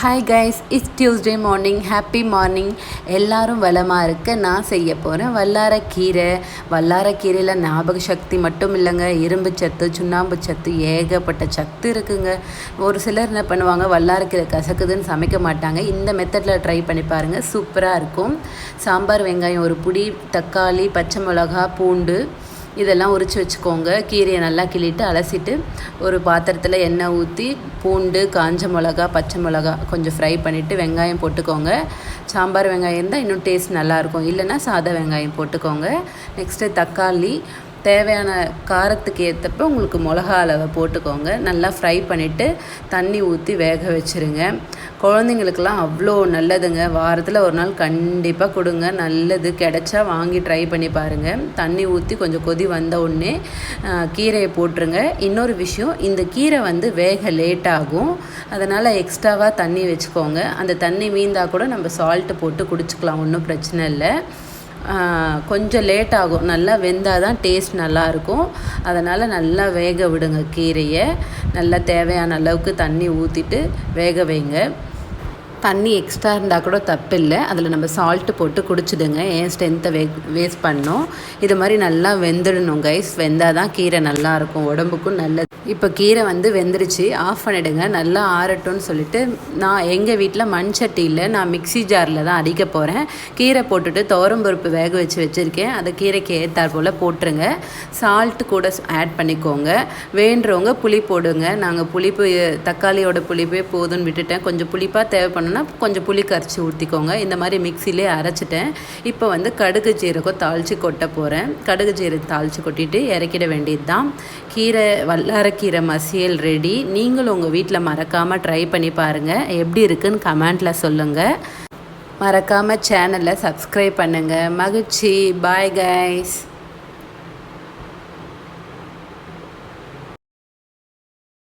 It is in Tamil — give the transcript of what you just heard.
Hi guys it's Tuesday morning happy morning எல்லாரும் வளமாக இருக்க நான் செய்ய போகிறேன் வல்லாரக்கீரை வல்லாரக்கீரையில் ஞாபக சக்தி மட்டும் இல்லைங்க. இரும்பு சத்து சுண்ணாம்பு சத்து ஏகப்பட்ட சத்து இருக்குங்க. ஒரு சிலர் என்ன பண்ணுவாங்க வல்லாரக்கீரை கசக்குதுன்னு சமைக்க மாட்டாங்க. இந்த மெத்தடில் ட்ரை பண்ணி பாருங்கள் சூப்பராக இருக்கும். சாம்பார் வெங்காயம் ஒரு புடி தக்காளி பச்சை மிளகா பூண்டு இதெல்லாம் உரித்து வச்சுக்கோங்க. கீரையை நல்லா கிள்ளிட்டு அலசிட்டு ஒரு பாத்திரத்தில் எண்ணெய் ஊற்றி பூண்டு காஞ்ச மிளகா பச்சை மிளகா கொஞ்சம் ஃப்ரை பண்ணிவிட்டு வெங்காயம் போட்டுக்கோங்க. சாம்பார் வெங்காயம் இருந்தால் இன்னும் டேஸ்ட் நல்லாயிருக்கும் இல்லைன்னா சாதா வெங்காயம் போட்டுக்கோங்க. நெக்ஸ்ட்டு தக்காளி தேவையான காரத்துக்கு ஏற்றப்ப உங்களுக்கு மிளகா அளவை போட்டுக்கோங்க. நல்லா ஃப்ரை பண்ணிவிட்டு தண்ணி ஊற்றி வேக வச்சுருங்க. குழந்தைங்களுக்கெல்லாம் அவ்வளோ நல்லதுங்க. வாரத்தில் ஒரு நாள் கண்டிப்பாக கொடுங்க. நல்லது கிடைச்சா வாங்கி ட்ரை பண்ணி பாருங்கள் தண்ணி ஊற்றி கொஞ்சம் கொதி வந்த உடனே கீரையை போட்டுருங்க. இன்னொரு விஷயம் இந்த கீரை வந்து வேக லேட் ஆகும். அதனால் எக்ஸ்ட்ராவாக தண்ணி வச்சுக்கோங்க. அந்த தண்ணி மீந்தால் கூட நம்ம சால்ட்டு போட்டு குடிச்சிக்கலாம். ஒன்றும் பிரச்சனை இல்லை. கொஞ்சம் லேட் ஆகும். நல்லா வெந்தால் தான் டேஸ்ட் நல்லாயிருக்கும். அதனால் நல்லா வேக விடுங்க கீரையை. நல்லா தேவையான அளவுக்கு தண்ணி ஊற்றிட்டு வேக வைங்க. தண்ணி எக்ஸ்ட்ரா இருந்தால் கூட தப்பில்லை. அதில் நம்ம சால்ட்டு போட்டு குடிச்சிடுங்க. ஏன் ஸ்ட்ரென்த்தை வே வேஸ்ட் பண்ணோம். இது மாதிரி நல்லா வெந்துடணும் கைஸ் வெந்தால் தான் கீரை நல்லாயிருக்கும் உடம்புக்கும் நல்லது. இப்போ கீரை வந்து வெந்துருச்சு. ஆஃப் பண்ணிவிடுங்க நல்லா ஆறட்டும்னு சொல்லிட்டு நான் எங்கள் வீட்டில் மண் சட்டியில் நான் மிக்சி ஜாரில் தான் அடிக்க போகிறேன் கீரை போட்டுட்டு துவரம்பருப்பு வேக வச்சு வச்சுருக்கேன். அதை கீரைக்கு ஏற்றாற் போல் போட்டுருங்க. சால்ட்டு கூட ஆட் பண்ணிக்கோங்க. வேண்டுறவங்க புளி போடுங்க. நாங்கள் புளிப்பு தக்காளியோட புளிப்பே போதும்னு விட்டுட்டேன். கொஞ்சம் புளிப்பாக வேணும்னா கொஞ்சம் புளி கரைச்சி ஊற்றிக்கோங்க இந்த மாதிரி மிக்சிலே அரைச்சிட்டேன். இப்போ வந்து கடுகு ஜீரகம் தாளித்து கொட்ட போகிறேன் கடுகு ஜீரகம் தாளித்து கொட்டிட்டு இறக்கிட வேண்டியது தான் கீரை வல்லார மசியல் ரெடி நீங்களும் உங்கள் வீட்டில் மறக்காமல் ட்ரை பண்ணி பாருங்கள் எப்படி இருக்குன்னு கமெண்ட்டில் சொல்லுங்கள் மறக்காமல் சேனலை சப்ஸ்கிரைப் பண்ணுங்கள் மகிழ்ச்சி. Bye guys